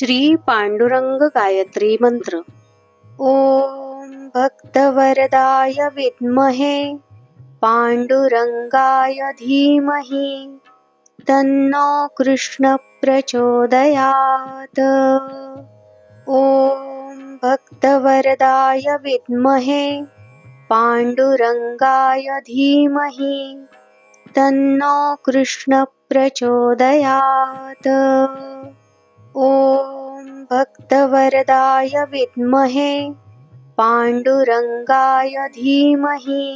श्री पांडुरंग गायत्री मंत्र. ओम भक्तवरदाय विद्महे पांडुरंगाय धीमहि तन्नो कृष्ण प्रचोदयात. ओम भक्तवरदाय विद्महे पांडुरंगाय धीमहि तन्नो कृष्ण प्रचोदयात. ॐ भक्तवरदाय विद्महे पाण्डुरङ्गाय धीमहि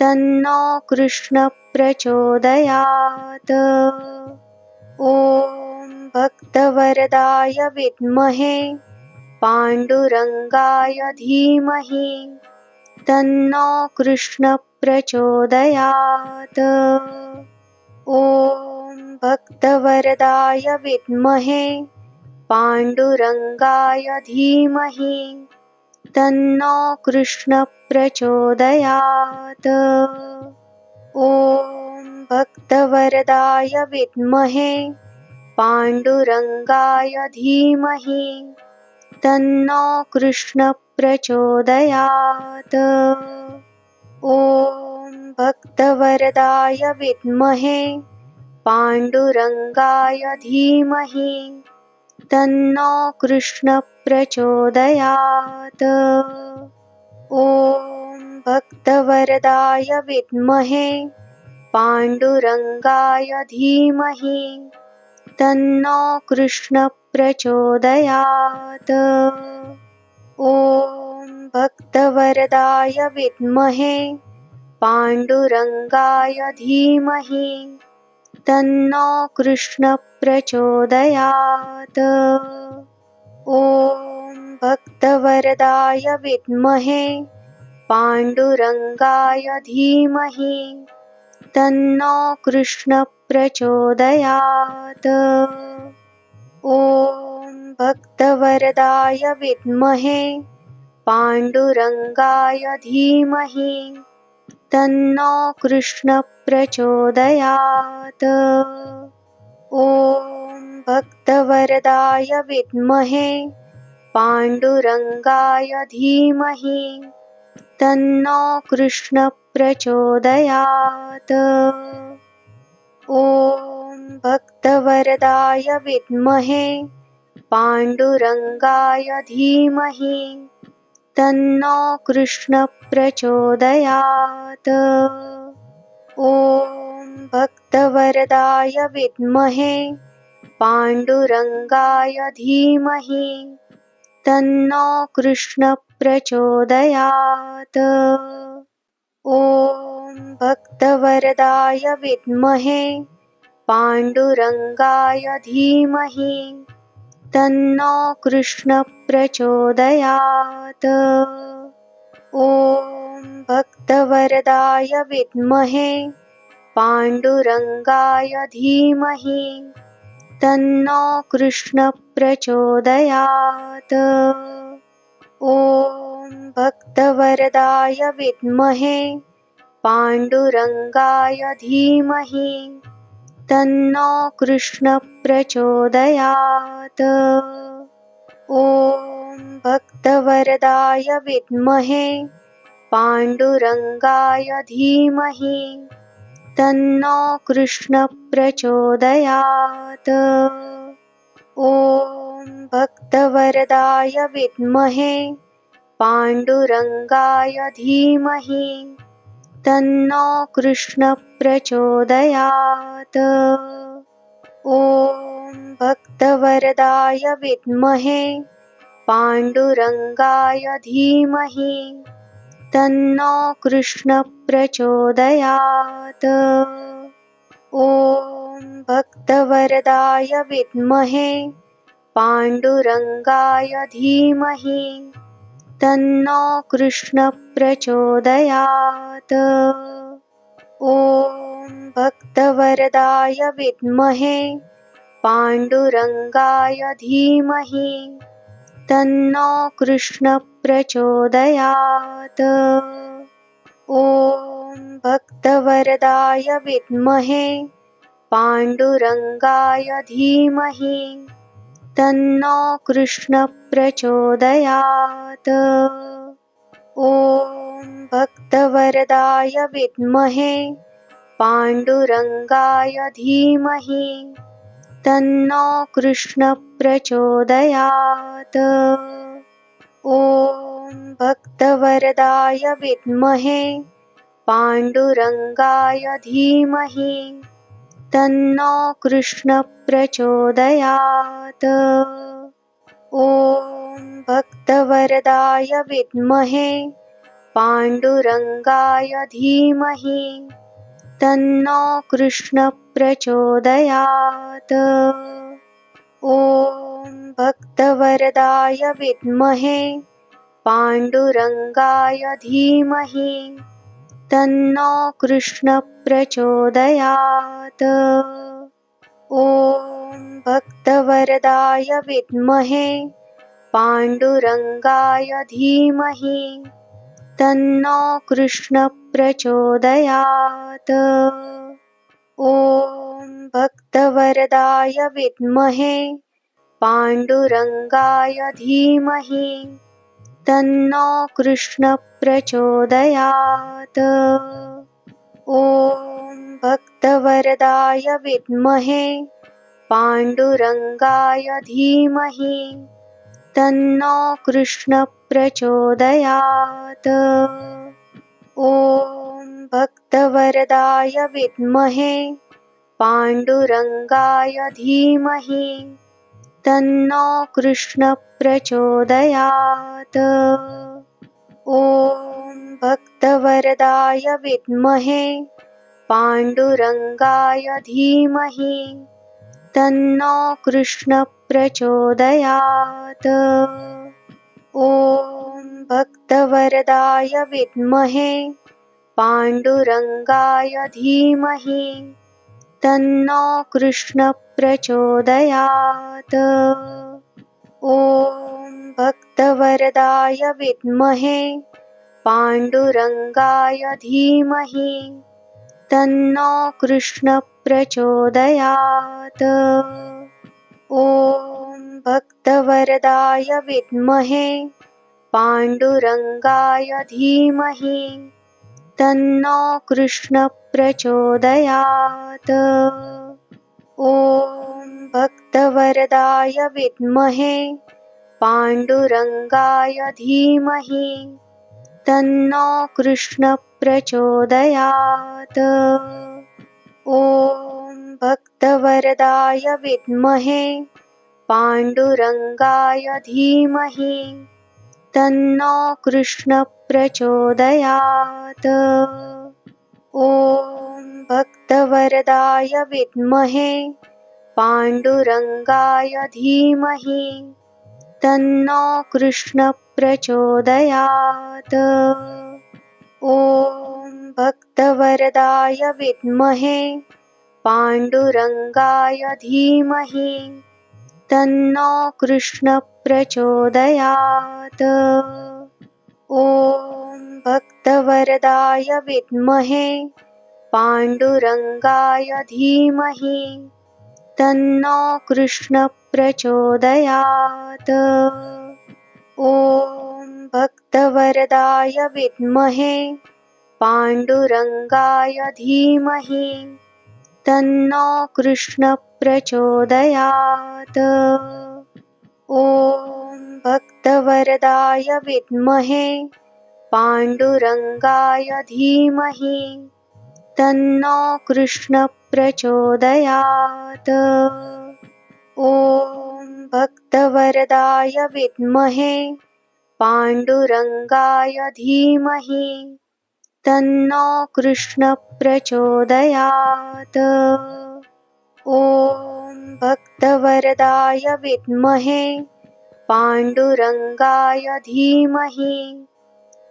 तन्नो कृष्ण प्रचोदयात्। ॐ भक्तवरदाय विद्महे पाण्डुरङ्गाय धीमहि तन्नो कृष्ण प्रचोदयात् ॐ भक्तवरदाय विद्महे पाण्डुरङ्गाय धीमहि तन्नो कृष्ण प्रचोदयात्। ॐ भक्तवरदाय विद्महे पाण्डुरङ्गाय धीमहि तन्नो कृष्ण प्रचोदयात् ॐ भक्तवरदाय विद्महे पाण्डुरङ्गाय धीमहि तन्नो कृष्ण प्रचोदयात्। ॐ भक्तवरदाय विद्महे पाण्डुरङ्गाय धीमहि तन्नो कृष्ण प्रचोदयात् ॐ भक्तवरदाय विद्महे पाण्डुरङ्गाय धीमहि तन्नो कृष्ण प्रचोदयात्। ॐ भक्तवरदाय विद्महे पाण्डुरङ्गाय धीमहि तन्नो कृष्ण प्रचोदयात् ॐ भक्तवरदाय विद्महे पाण्डुरङ्गाय धीमहि तन्नो कृष्ण प्रचोदयात्। ॐ भक्तवरदाय विद्महे पाण्डुरङ्गाय धीमहि तन्नो कृष्ण प्रचोदयात् ॐ भक्तवरदाय विद्महे पाण्डुरङ्गाय धीमहि तन्नो कृष्ण प्रचोदयात्। ॐ भक्तवरदाय विद्महे पाण्डुरङ्गाय धीमहि तन्नो कृष्ण प्रचोदयात् ॐ भक्तवरदाय विद्महे पाण्डुरङ्गाय धीमहि तन्नो कृष्ण प्रचोदयात्। ॐ भक्तवरदाय विद्महे पाण्डुरङ्गाय धीमहि तन्नो कृष्ण प्रचोदयात् ॐ भक्तवरदाय विद्महे पाण्डुरङ्गाय धीमहि तन्नो कृष्ण प्रचोदयात्। ॐ भक्तवरदाय विद्महे पाण्डुरङ्गाय धीमहि तन्नो कृष्ण प्रचोदयात् ॐ भक्तवरदाय विद्महे पाण्डुरङ्गाय धीमहि तन्नो कृष्ण प्रचोदयात्। ॐ भक्तवरदाय विद्महे पाण्डुरङ्गाय धीमहि तन्नो कृष्ण प्रचोदयात्। ॐ वरदाय विद्महे पाण्डुरङ्गाय धीमहि तन्नो कृष्ण प्रचोदयात्। ॐ भक्तवरदाय विद्महे पाण्डुरङ्गाय धीमहि तन्नो कृष्ण प्रचोदयात्। ॐ भक्तवरदाय विद्महे पाण्डुरङ्गाय धीमहि तन्नो कृष्णप्रचोदयात् ॐ भक्तवरदाय विद्महे पाण्डुरङ्गाय धीमहि तन्नो कृष्णप्रचोदयात् ॐ भक्तवरदाय विद्महे पाण्डुरङ्गाय धीमहि तन्नो कृष्णप्रचोदयात् ॐ भक्तवरदाय विद्महे पाण्डुरङ्गाय धीमहि तन्नो कृष्णप्रचोदयात् ॐ भक्तवरदाय विद्महे पाण्डुरङ्गाय धीमहि तन्नो कृष्णप्रचोदयात् ॐ भक्तवरदाय विद्महे पाण्डुरङ्गाय धीमहि तन्नो कृष्णप्रचोदयात् ॐ भक्तवरदाय विद्महे पाण्डुरङ्गाय धीमहि तन्नो कृष्णप्रचोदयात् ॐ भक्तवरदाय विद्महे पाण्डुरङ्गाय धीमहि तन्नो कृष्णप्रचोदयात् ॐ भक्तवरदाय विद्महे पाण्डुरङ्गाय धीमहि तन्नो कृष्णप्रचोदयात् ॐ भक्तवरदाय विद्महे पाण्डुरङ्गाय धीमहि तन्नो कृष्णप्रचोदयात् ॐ भक्तवरदाय विद्महे पाण्डुरङ्गाय धीमहि तन्नो कृष्णप्रचोदयात् ॐ भक्तवरदाय विद्महे पाण्डुरङ्गाय धीमहि तन्नो कृष्णप्रचोदयात् ॐ भक्तवरदाय विद्महे पाण्डुरङ्गाय धीमहि तन्नो कृष्णप्रचोदयात् ॐ भक्तवरदाय विद्महे पाण्डुरङ्गाय धीमहि तन्नो कृष्णप्रचोदयात् ॐ भक्तवरदाय विद्महे पाण्डुरङ्गाय धीमहि तन्नो कृष्णप्रचोदयात् ॐ भक्तवरदाय विद्महे पाण्डुरङ्गाय धीमहि तन्नो कृष्णप्रचोदयात् ॐ भक्तवरदाय विद्महे पाण्डुरङ्गाय धीमहि तन्नो कृष्णप्रचोदयात् ॐ भक्तवरदाय विद्महे पाण्डुरङ्गाय धीमहि तन्नो कृष्णप्रचोदयात् ॐ भक्तवरदाय विद्महे पाण्डुरङ्गाय धीमहि तन्नो कृष्णप्रचोदयात् ॐ भक्तवरदाय विद्महे पाण्डुरङ्गाय धीमहि तन्नो कृष्णप्रचोदयात् ॐ भक्तवरदाय विद्महे पाण्डुरङ्गाय धीमहि तन्नो कृष्णप्रचोदयात् ॐ भक्तवरदाय विद्महे पाण्डुरङ्गाय धीमहि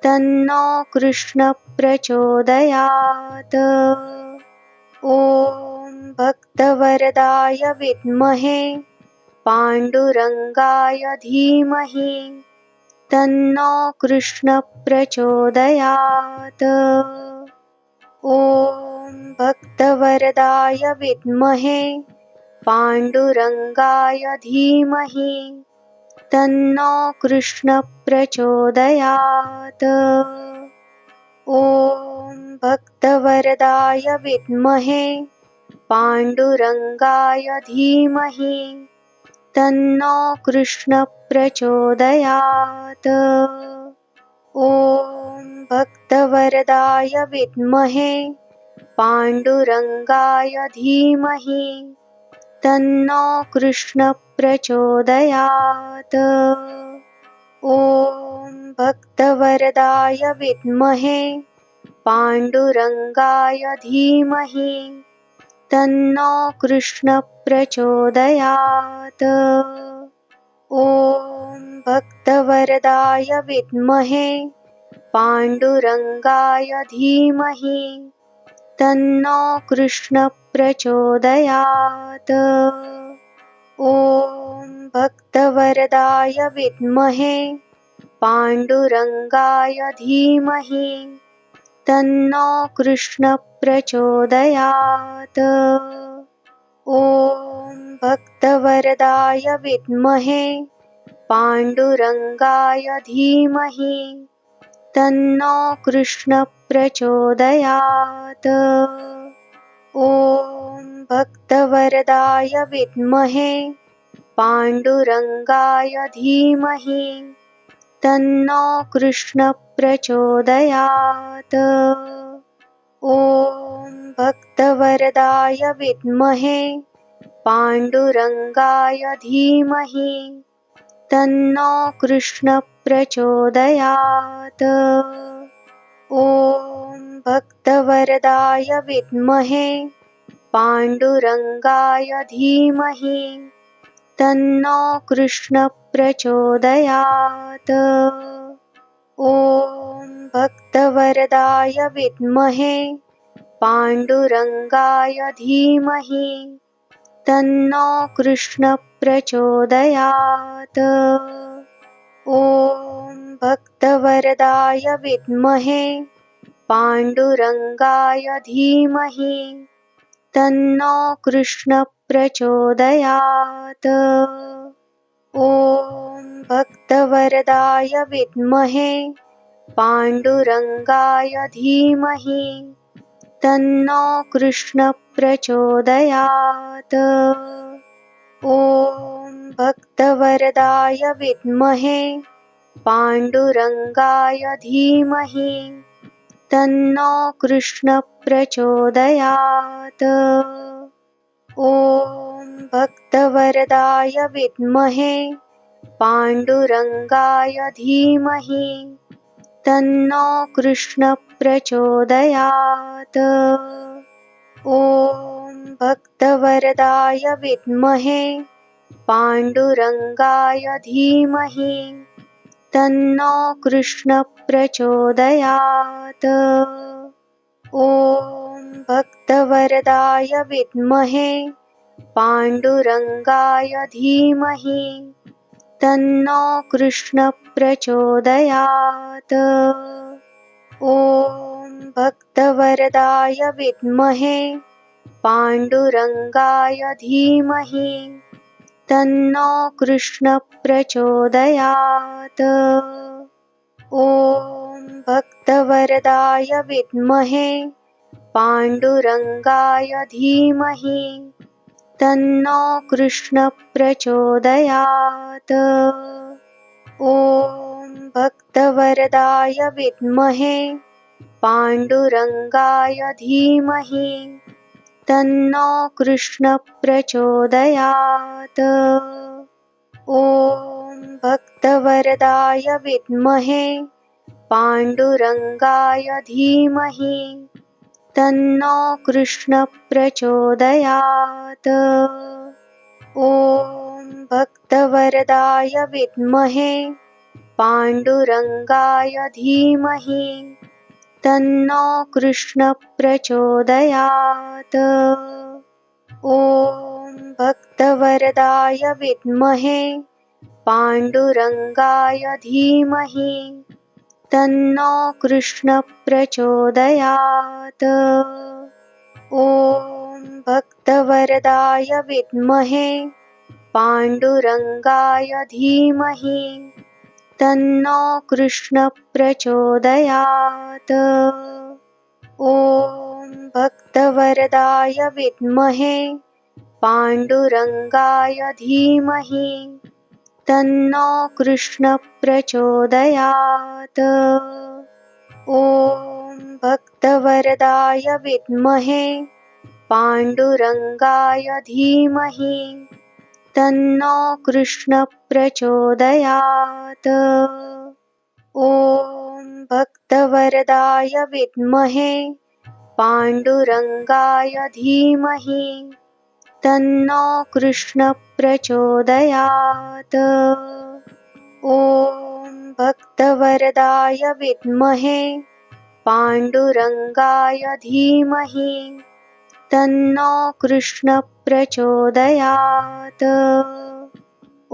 तन्नो कृष्णप्रचोदयात् ॐ भक्तवरदाय विद्महे पाण्डुरङ्गाय धीमहि तन्नो कृष्णप्रचोदयात् ॐ भक्तवरदाय विद्महे पाण्डुरङ्गाय धीमहि तन्नो कृष्णप्रचोदयात् ॐ भक्तवरदाय विद्महे पाण्डुरङ्गाय धीमहि तन्नो कृष्णप्रचोदयात् ॐ भक्तवरदाय विद्महे पाण्डुरङ्गाय धीमहि तन्नो कृष्ण कृष्णप्रचोदयात् ॐ भक्तवरदाय विद्महे, पाण्डुरङ्गाय धीमहि, तन्नो कृष्णप्रचोदयात् ॐ भक्तवरदाय विद्महे, पाण्डुरङ्गाय धीमहि, तन्नो कृष्णप्रचोदयात् ॐ भक्तवरदाय विद्महे पाण्डुरङ्गाय धीमहि तन्नो कृष्णप्रचोदयात् ॐ भक्तवरदाय विद्महे पाण्डुरङ्गाय धीमहि तन्नो कृष्णप्रचोदयात् ॐ भक्तवरदाय विद्महे पाण्डुरङ्गाय धीमहि तन्नो कृष्णप्रचोदयात् ॐ भक्तवरदाय विद्महे पाण्डुरङ्गाय धीमहि तन्नो कृष्णप्रचोदयात् ॐ भक्तवरदाय विद्महे पाण्डुरङ्गाय धीमहि तन्नो कृष्णप्रचोदयात् ॐ भक्तवरदाय विद्महे पाण्डुरङ्गाय धीमहि तन्नो कृष्णप्रचोदयात् ॐ भक्तवरदाय विद्महे पाण्डुरङ्गाय धीमहि तन्नो कृष्णप्रचोदयात् ॐ भक्तवरदाय विद्महे पाण्डुरङ्गाय धीमहि तन्नो कृष्णप्रचोदयात् ॐ भक्तवरदाय विद्महे पाण्डुरङ्गाय धीमहि तन्नो कृष्णप्रचोदयात् ॐ भक्तवरदाय विद्महे पाण्डुरङ्गाय धीमहि तन्नो कृष्णप्रचोदयात् ॐ भक्तवरदाय विद्महे पाण्डुरङ्गाय धीमहि तन्नो कृष्णप्रचोदयात् ॐ भक्तवरदाय विद्महे पाण्डुरङ्गाय धीमहि तन्नो कृष्णप्रचोदयात् ॐ भक्तवरदाय विद्महे पाण्डुरङ्गाय धीमहि तन्नो कृष्णप्रचोदयात् ॐ भक्तवरदाय विद्महे पाण्डुरङ्गाय धीमहि तन्नो कृष्णप्रचोदयात् वरदाय विद्महे पाण्डुरङ्गाय धीमहि तन्नो कृष्णप्रचोदयात् ॐ भक्तवरदाय विद्महे पाण्डुरङ्गाय धीमहि तन्नो कृष्णप्रचोदयात् ॐ भक्तवरदाय विद्महे पाण्डुरङ्गाय धीमहि तन्नो कृष्णप्रचोदयात् ॐ भक्तवरदाय विद्महे पाण्डुरङ्गाय धीमहि तन्नो कृष्णप्रचोदयात् ॐ भक्तवरदाय विद्महे पाण्डुरङ्गाय धीमहि तन्नो कृष्णप्रचोदयात् ॐ भक्तवरदाय विद्महे पाण्डुरङ्गाय धीमहि तन्नो कृष्णप्रचोदयात् ॐ भक्तवरदाय विद्महे पाण्डुरङ्गाय धीमहि तन्नो कृष्णप्रचोदयात् ॐ भक्तवरदाय विद्महे पाण्डुरङ्गाय धीमहि तन्नो कृष्णप्रचोदयात् ॐ भक्तवरदाय विद्महे पाण्डुरङ्गाय धीमहि तन्नो कृष्णप्रचोदयात्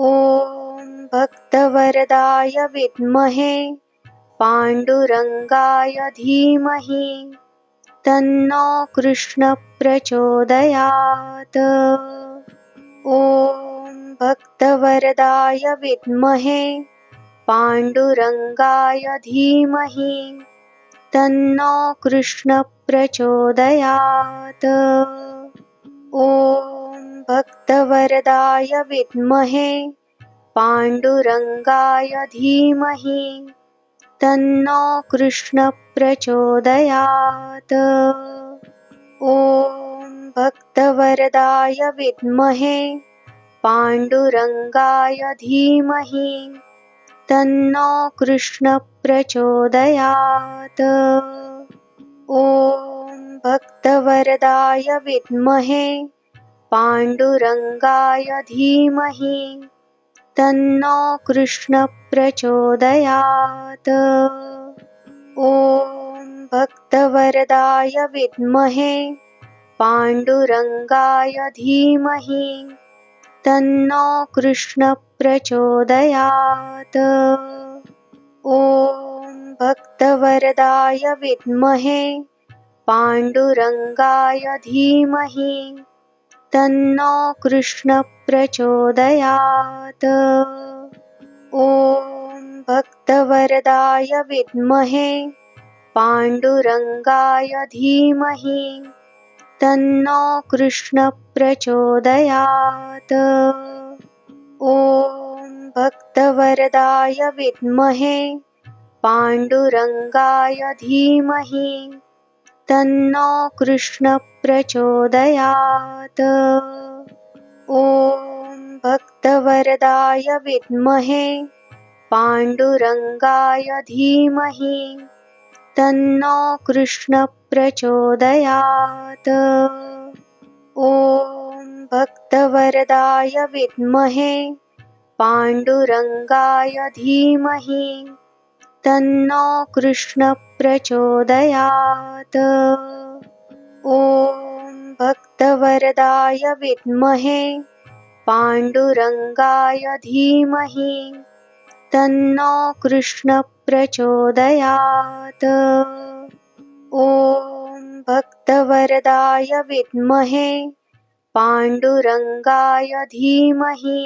ॐ भक्तवरदाय विद्महे पाण्डुरङ्गाय धीमहि तन्नो कृष्णप्रचोदयात् ॐ भक्तवरदाय विद्महे पाण्डुरङ्गाय धीमहि तन्नो कृष्णप्रचोदयात् ॐ भक्तवरदाय विद्महे पाण्डुरङ्गाय धीमहि तन्नो कृष्णप्रचोदयात् ॐ भक्तवरदाय विद्महे पाण्डुरङ्गाय धीमहि तन्नो कृष्णप्रचोदयात् ॐ भक्तवरदाय विद्महे पाण्डुरङ्गाय धीमहि तन्नो कृष्णप्रचोदयात् ॐ भक्तवरदाय विद्महे पाण्डुरङ्गाय धीमहि तन्नो कृष्णप्रचोदयात् ॐ भक्तवरदाय विद्महे पाण्डुरङ्गाय धीमहि तन्नो कृष्णप्रचोदयात् ॐ भक्तवरदाय विद्महे पाण्डुरङ्गाय धीमहि तन्नो कृष्णप्रचोदयात् ॐ भक्तवरदाय विद्महे पाण्डुरङ्गाय धीमहि तन्नो कृष्णप्रचोदयात् ॐ भक्तवरदाय विद्महे पाण्डुरङ्गाय धीमहि तन्नो कृष्णप्रचोदयात् ॐ भक्तवरदाय विद्महे पाण्डुरङ्गाय धीमहि तन्नो कृष्णप्रचोदयात् ॐ भक्तवरदाय विद्महे पाण्डुरङ्गाय धीमहि तन्नो कृष्णप्रचोदयात् ॐ भक्तवरदाय विद्महे पाण्डुरङ्गाय धीमहि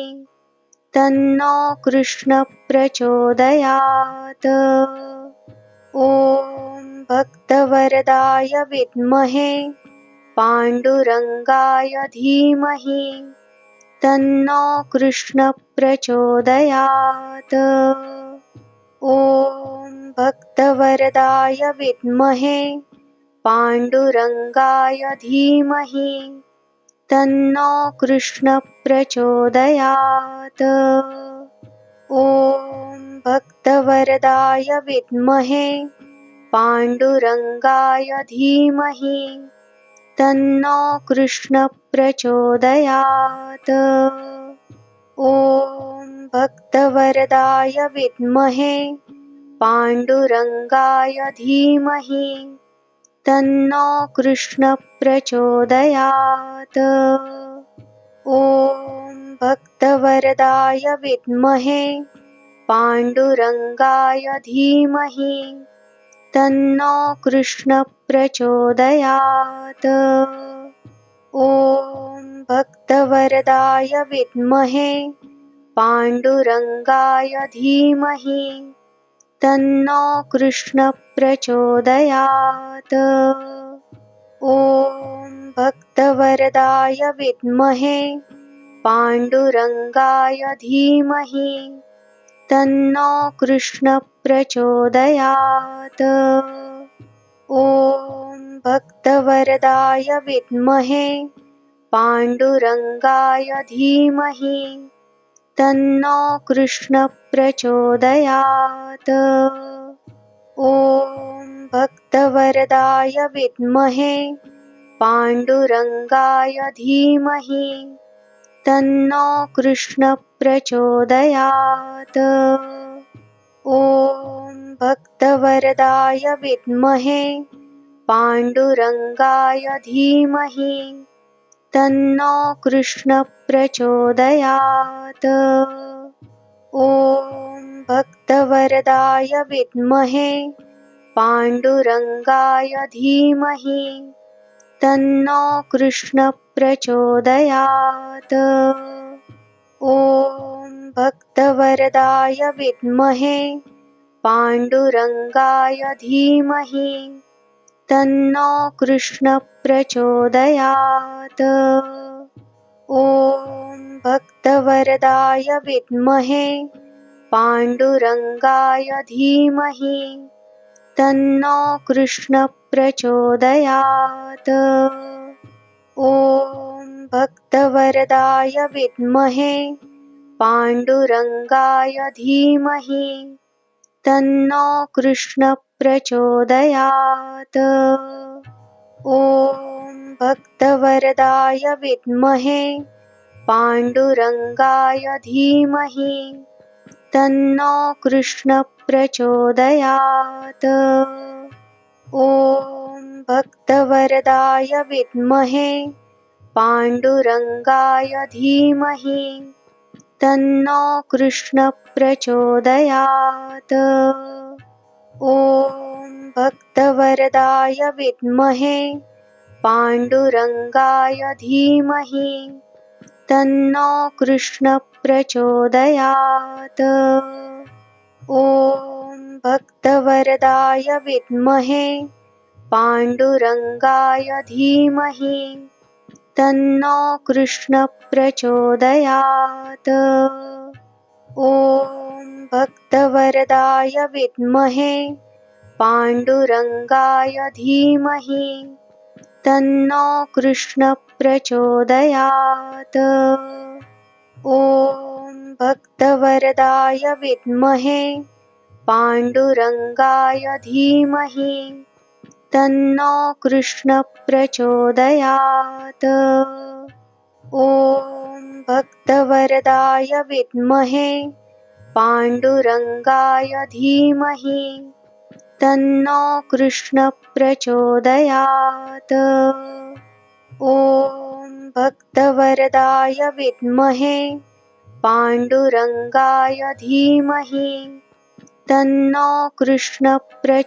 तन्नो कृष्णप्रचोदयात् ॐ भक्तवरदाय विद्महे पाण्डुरङ्गाय धीमहि तन्नो कृष्णप्रचोदयात् ॐ भक्तवरदाय विद्महे पाण्डुरङ्गाय धीमहि तन्नो कृष्णप्रचोदयात् ॐ भक्तवरदाय विद्महे पाण्डुरङ्गाय धीमहि तन्नो कृष्णप्रचोदयात् ॐ भक्तवरदाय विद्महे पाण्डुरङ्गाय धीमहि तन्नो कृष्णप्रचोदयात् ॐ भक्तवरदाय विद्महे पाण्डुरङ्गाय धीमहि तन्नो कृष्णप्रचोदयात् ॐ वरदाय विद्महे पाण्डुरङ्गाय धीमहि तन्नो कृष्णप्रचोदयात् ॐ भक्तवरदाय विद्महे पाण्डुरङ्गाय धीमहि तन्नो कृष्णप्रचोदयात् ॐ भक्तवरदाय विद्महे पाण्डुरङ्गाय धीमहि तन्नो कृष्णप्रचोदयात् ॐ भक्तवरदाय विद्महे पाण्डुरङ्गाय धीमहि तन्नो कृष्णप्रचोदयात् ॐ भक्तवरदाय विद्महे पाण्डुरङ्गाय धीमहि तन्नो कृष्णप्रचोदयात् ॐ भक्तवरदाय विद्महे पाण्डुरङ्गाय धीमहि तन्नो कृष्णप्रचोदयात् ॐ भक्तवरदाय विद्महे पाण्डुरङ्गाय धीमहि तन्नो कृष्णप्रचोदयात् ॐ भक्तवरदाय विद्महे पाण्डुरङ्गाय धीमहि तन्नो कृष्णप्रचोदयात् ॐ भक्तवरदाय विद्महे पाण्डुरङ्गाय धीमहि तन्नो कृष्णप्रचोदयात् ॐ भक्तवरदाय विद्महे पाण्डुरङ्गाय धीमहि तन्नो कृष्णप्रचोदयात् ॐ भक्तवरदाय विद्महे पाण्डुरङ्गाय धीमहि तन्नो कृष्णप्रचोदयात् ॐ भक्तवरदाय विद्महे पाण्डुरङ्गाय धीमहि तन्नो कृष्णप्रचोदयात् ॐ भक्तवरदाय विद्महे पाण्डुरङ्गाय धीमहि तन्नो कृष्णप्रचोदयात् ॐ भक्तवरदाय विद्महे पाण्डुरङ्गाय धीमहि तन्नो कृष्णप्रचोदयात् ॐ भक्तवरदाय विद्महे पाण्डुरङ्गाय धीमहि तन्नो कृष्णप्रचोदयात् ॐ भक्तवरदाय विद्महे पाण्डुरङ्गाय धीमहि तन्नो कृष्णप्रचोदयात् ॐ भक्तवरदाय विद्महे पाण्डुरङ्गाय धीमहि तन्नो कृष्णप्रचोदयात्